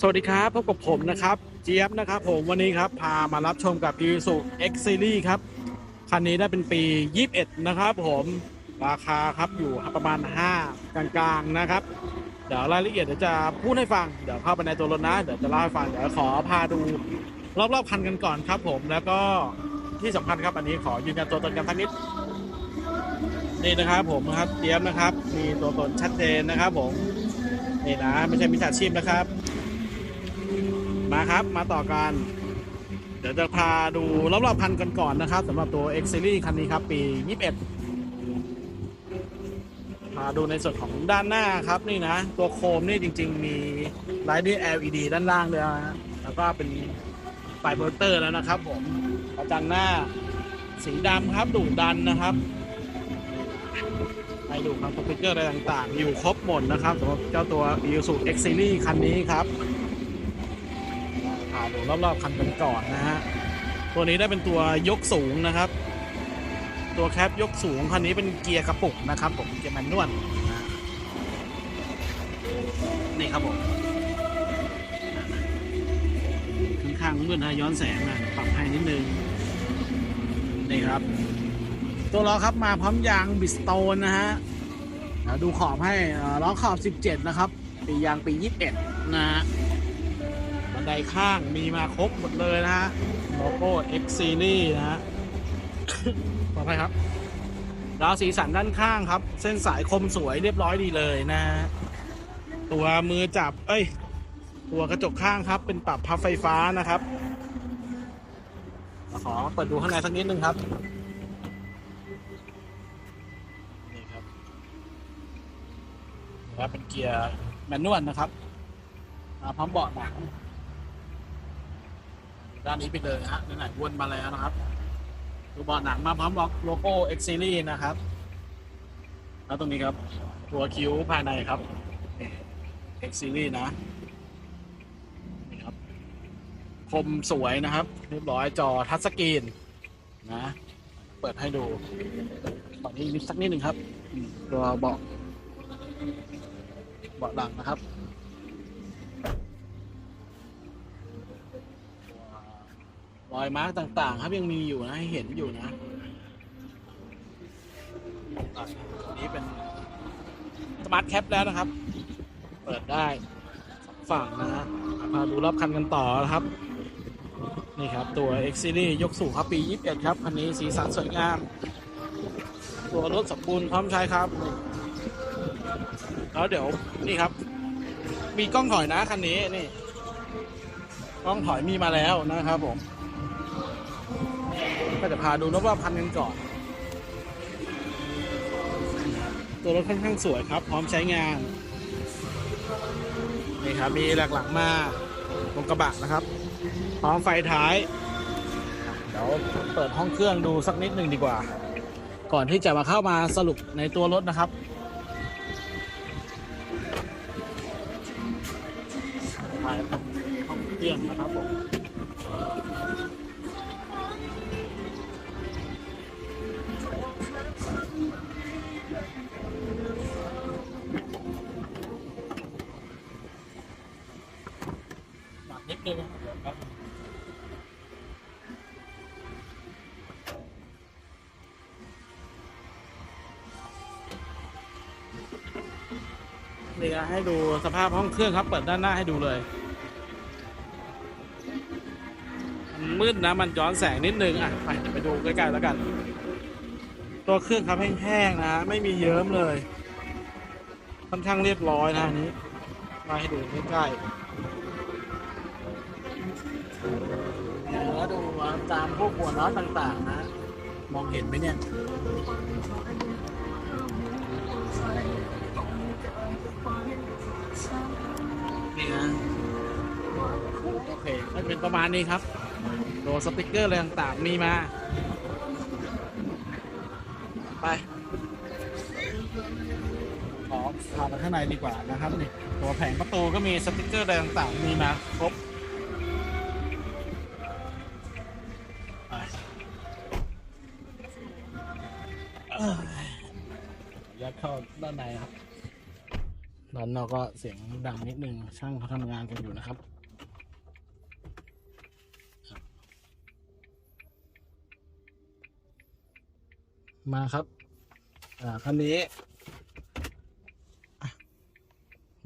สวัสดีครับพบกับผมนะครับเจี๊ยบนะครับผมวันนี้ครับพามารับชมกับ i s u X Series ครับ คันนี้ได้เป็นปี 21 นะครับผมราคาครับอยู่ประมาณ 5 กลางๆนะครับ เดี๋ยวรายละเอียดเดี๋ยวจะพูดให้ฟัง เดี๋ยวเข้าไปในตัวรถนะ เดี๋ยวจะเล่าให้ฟังเดี๋ยวขอพาดูรอบๆคันกันก่อนครับผมแล้วก็ที่สำคัญครับอันนี้ขอยืนยันตัวตนกันสักนิดนี่นะครับผมนะครับเจี๊ยบนะครับ มีตัวตนชัดเจนนะครับผม นี่นะไม่ใช่มิจฉาชีพนะครับ มาครับมาต่อกัน เดี๋ยวจะพาดูรอบๆคันกันก่อนนะครับสำหรับตัว X Series คันนี้ครับ ปี 21 พาดูในส่วนของด้านหน้าครับนี่นะ ตัวโคมนี่จริง ๆ มีไลท์ด้วย LED ด้านล่างด้วยนะแล้วก็เป็นไฟโปรเตอร์แล้วนะครับ ผมกระจังหน้าสีดำครับดุดันนะครับ ดูครับสติกเกอร์อะไรต่างๆ อยู่ครบหมดนะครับสำหรับเจ้าตัว Isuzu X Series คันนี้ครับพาดูรอบๆคันกันก่อนนะฮะ ตัวนี้ได้เป็นตัวยกสูงนะครับ ตัวแคปยกสูงคันนี้เป็นเกียร์กระปุกนะครับผมเกียร์แมนนวลนะนี่ครับผมข้างๆมืดนะย้อนแสงนะปรับให้นิดนึงนี่ครับ ตัวล้อครับมาพร้อมยางบิสโตนนะฮะดูขอบให้เอ่อล้อขอบ 17 นะครับ ปียางปี 21 นะฮะบันไดข้างมีมาครบหมดเลยนะฮะโลโก้ X Series นะฮะขออภัยครับดาวสีสันด้านข้างครับ เส้นสายคมสวยเรียบร้อยดีเลยนะฮะตัวมือจับ เอ้ย ตัวกระจกข้างครับ เป็นปรับพับไฟฟ้านะครับขอเปิดดูข้างในสักนิดนึงครับ นี่ครับเป็นเกียร์แมนนวลนะครับ มาพร้อมเบาะหนังด้านนี้ไปเลยนะฮะไหนๆวนมาแล้วนะครับดูเบาะหนังมาพร้อมโลโก้ X Series นะครับ แล้วตรงนี้ครับ ตัวคิ้วภายในครับนี่ X Series นะนี่ครับ คมสวยนะครับ เรียบร้อยจอทัชสกรีนนะ เปิดให้ดูตอนนี้นิดสักนิดหนึ่งครับ ตัวเบาะ เบาะหลังนะครับรอยมาร์กต่างๆ ครับยังมีอยู่นะให้เห็นอยู่นะอันนี้เป็นสมาร์ทแคปแล้วนะครับ เปิดได้ฝั่งนะฮะมาดูรอบคันกันต่อนะครับ นี่ครับตัว X Series ยกสูงครับปี 21 ครับ คันนี้สีสันสวยงาม ตัวรถสมบูรณ์พร้อมใช้ครับ แล้วเดี๋ยวนี่ครับ มีกล้องถอยนะคันนี้นี่กล้องถอยมีมาแล้วนะครับผม ก็จะพาดูรอบๆคันกันก่อน ตัวรถค่อนข้างสวยครับ พร้อมใช้งานนี่ครับมีหลักหลังมาตรงกระบะนะครับ พร้อมไฟท้าย เดี๋ยวเปิดห้องเครื่องดูสักนิดหนึ่งดีกว่า ก่อนที่จะมาเข้ามาสรุปในตัวรถนะครับ ห้องเครื่องนะครับผมหนักนิดนึงครับนี่นะให้ดูสภาพห้องเครื่องครับ เปิดด้านหน้าให้ดูเลย มืดนะ มันย้อนแสงนิดนึงอะไปไปดูใกล้ๆแล้วกัน ตัวเครื่องครับแห้งๆนะ ไม่มีเยิ้มเลย ค่อนข้างเรียบร้อยนะอันนี้ มาให้ดูใกล้ๆแล้วดูตามพวกหัวน็อตต่างๆนะ มองเห็นไหมเนี่ยนี่นะโอเคก็เป็นประมาณนี้ครับ ตัวสติกเกอร์อะไรต่างๆมีมา ไปขอพาไปข้างในดีกว่านะครับนี่ตัวแผงประตูก็มีสติกเกอร์อะไรต่างๆมีมาครบไปอยยัดเข้าด้านในครับด้านนอกก็เสียงดังนิดนึงช่างเขาทำงานกันอยู่นะครับ มาครับ อ่าคันนี้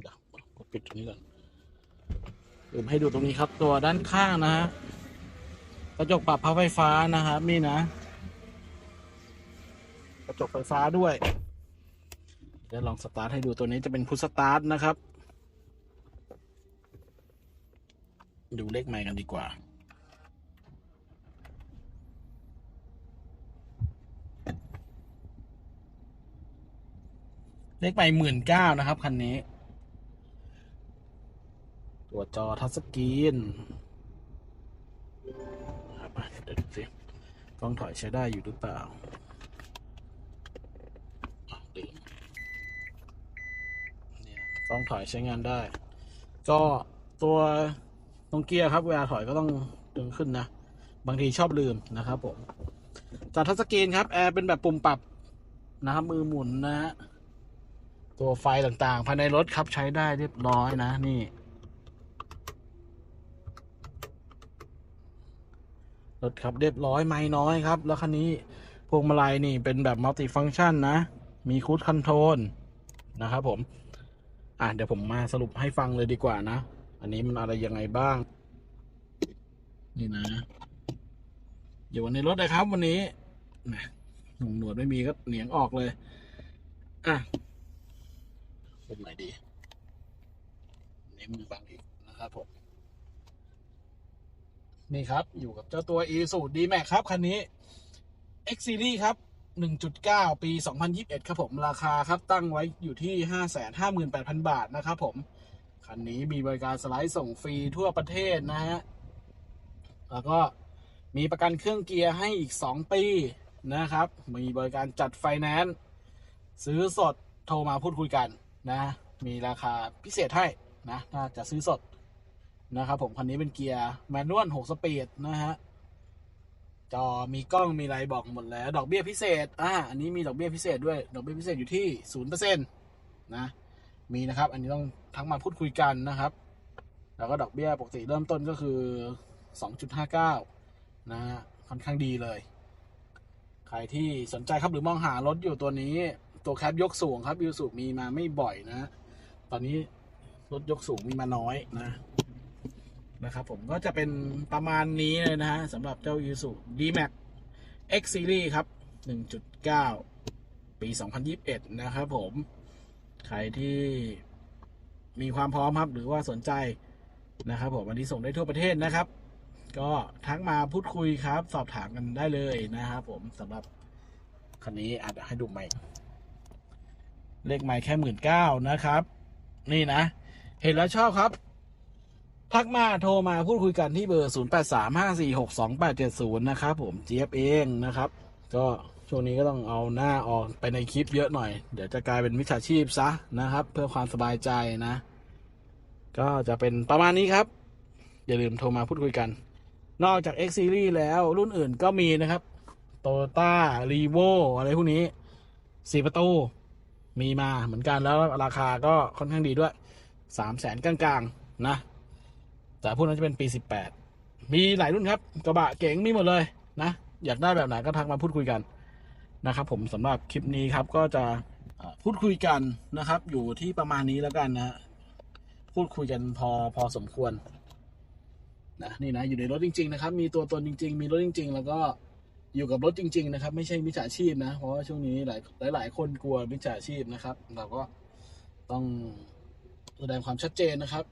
เดี๋ยวกดปิดตรงนี้ก่อนลืมให้ดูตรงนี้ครับ ตัวด้านข้างนะฮะกระจกปรับพับไฟฟ้านะครับ นี่นะ กระจกไฟฟ้าด้วย เดี๋ยวลองสตาร์ทให้ดูตัวนี้จะเป็นพุทสตาร์ทนะครับ ดูเลขใหม่กันดีกว่า เลขใหม่หมื่นเก้านะครับ คันนี้ ตัวจอทัชสกรีนครับเดี๋ยวดูสิกล้องถอยใช้ได้อยู่หรือเปล่าเนี่ยกล้องถอยใช้งานได้ ก็ตัวตรงเกียร์ครับ เวลาถอยก็ต้องดึงขึ้นนะ บางทีชอบลืมนะครับผมจอทัชสกรีนครับ แอร์เป็นแบบปุ่มปรับนะครับมือหมุนนะฮะ ตัวไฟต่างๆ ภายในรถครับใช้ได้เรียบร้อยนะ นี่ รถครับเรียบร้อยไม่น้อยครับ แล้วคันนี้พวงมาลัยนี่เป็นแบบมัลติฟัง c t ชันนะ มีคูดคอนโทรลนะครับผม อะเดี๋ยวผมมาสรุปให้ฟังเลยดีกว่านะ อันนี้มันอะไรยังไงบ้าง นี่นะ อยู่ในรถเลยครับวันนี้หนุ่มหนวดไม่มีก็เหนียงออกเลย อะ เป็นไหนดีนี่มือบังอีกนะครับผมนี่ครับ อยู่กับเจ้าตัว e s u d m a x ครับ คันนี้ X Series ครับ 1.9 ปี 2021 ครับผม ราคาครับตั้งไว้อยู่ที่ 558,000 บาทนะครับผม คันนี้มีบริการสไลด์ส่งฟรีทั่วประเทศนะฮะ แล้วก็มีประกันเครื่องเกียร์ให้อีก 2 ปีนะครับ มีบริการจัดไฟแนนซ์ซื้อสดโทรมาพูดคุยกัน นะ มีราคาพิเศษให้นะ ถ้าจะซื้อสดนะครับผม คันนี้เป็นเกียร์แมนนวล6สปีดนะฮะ จอมีกล้องมีไรบอกหมดแล้ว ดอกเบี้ยพิเศษ อ่า อันนี้มีดอกเบี้ยพิเศษด้วย ดอกเบี้ยพิเศษอยู่ที่ศูนย์เปอร์เซ็นต์นะ มีนะครับ อันนี้ต้องทั้งมาพูดคุยกันนะครับ แล้วก็ดอกเบี้ยปกติเริ่มต้นก็คือ 2.59 นะฮะ ค่อนข้างดีเลย ใครที่สนใจครับหรือมองหารถอยู่ตัวนี้ ตัวแคปยกสูงครับยูสูมีมาไม่บ่อยนะ ตอนนี้รถยกสูงมีมาน้อยนะ นะครับผมก็จะเป็นประมาณนี้เลยนะฮะสำหรับเจ้า i s u D-Max X Series ครับ 1.9 ปี 2021 นะครับผม ใครที่มีความพร้อมครับ หรือว่าสนใจนะครับผมวันนี้ส่งได้ทั่วประเทศนะครับ ก็ทักมาพูดคุยครับ สอบถามกันได้เลยนะครับผมสำหรับคันนี้อาจจะให้ดูใหม่ เลขใหม่แค่หมื่นเก้านะครับ นี่นะ เห็นแล้วชอบครับทักมาโทรมาพูดคุยกันที่เบอร์ 0835462870 นะครับ ผมเจี๊ยบเองนะครับ ก็ช่วงนี้ก็ต้องเอาหน้าออกไปในคลิปเยอะหน่อย เดี๋ยวจะกลายเป็นมิจฉาชีพซะนะครับ เพื่อความสบายใจนะ ก็จะเป็นประมาณนี้ครับ อย่าลืมโทรมาพูดคุยกัน นอกจาก X Series แล้วรุ่นอื่นก็มีนะครับโตต้ารีโวอะไรพวกนี้สี่ประตู มีมาเหมือนกันแล้วราคาก็ค่อนข้างดีด้วยสามแสนกลางๆ นะ แต่พวกนั้นจะเป็นปี18มีหลายรุ่นครับ กระบะเก๋งมีหมดเลยนะ อยากได้แบบไหนก็ทักมาพูดคุยกันนะครับ ผมสำหรับคลิปนี้ครับก็จะพูดคุยกันนะครับ อยู่ที่ประมาณนี้แล้วกันนะพูดคุยกันพอพอสมควรนะนี่นะอยู่ในรถจริง ๆ นะครับ มีตัวตนจริง ๆ มีรถจริง ๆ แล้วก็ อยู่กับรถจริง ๆ นะครับ ไม่ใช่มิจฉาชีพนะ เพราะว่าช่วงนี้หลายหลาย ๆ คนกลัวมิจฉาชีพนะครับ เราก็ต้องแสดงความชัดเจนนะครับ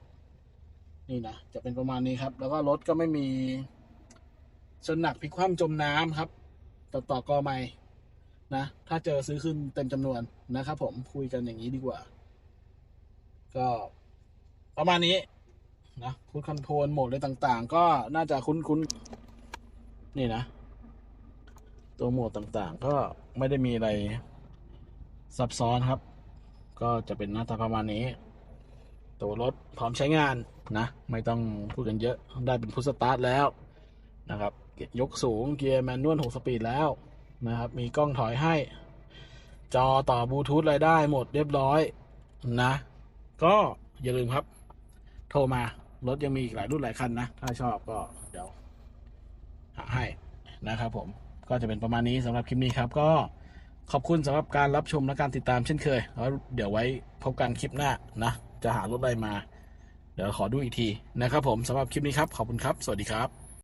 นี่นะจะเป็นประมาณนี้ครับ แล้วก็รถก็ไม่มีชนหนักพลิกคว่ำจมน้ำครับต่อต่อกอไม่นะ ถ้าเจอซื้อขึ้นเต็มจำนวนนะครับ ผมคุยกันอย่างนี้ดีกว่า ก็ประมาณนี้นะคุณคอนโทรลโหมดอะไรต่าง ๆ ก็น่าจะคุ้นๆนี่นะ ตัวโหมดต่างๆ ก็ไม่ได้มีอะไรซับซ้อนครับ ก็จะเป็นหน้าตาประมาณนี้ ตัวรถพร้อมใช้งานนะ ไม่ต้องพูดกันเยอะได้เป็นพุทสตาร์ทแล้วนะครับยร์ยกสูงเกียร์แมนนวล6สปีดแล้วนะครับ มีกล้องถอยให้ จอต่อบลูทูธอะไรได้หมดเรียบร้อยนะ ก็อย่าลืมครับ โทรมา รถยังมีอีกหลายรุ่นหลายคันนะ ถ้าชอบก็เดี๋ยวหาให้นะครับผม ก็จะเป็นประมาณนี้สำหรับคลิปนี้ครับ ก็ขอบคุณสำหรับการรับชมและการติดตามเช่นเคยแล้วเดี๋ยวไว้พบกันคลิปหน้านะ จะหารถอะไรมา เดี๋ยวขอดูอีกทีนะครับผมสำหรับคลิปนี้ครับ ขอบคุณครับ สวัสดีครับ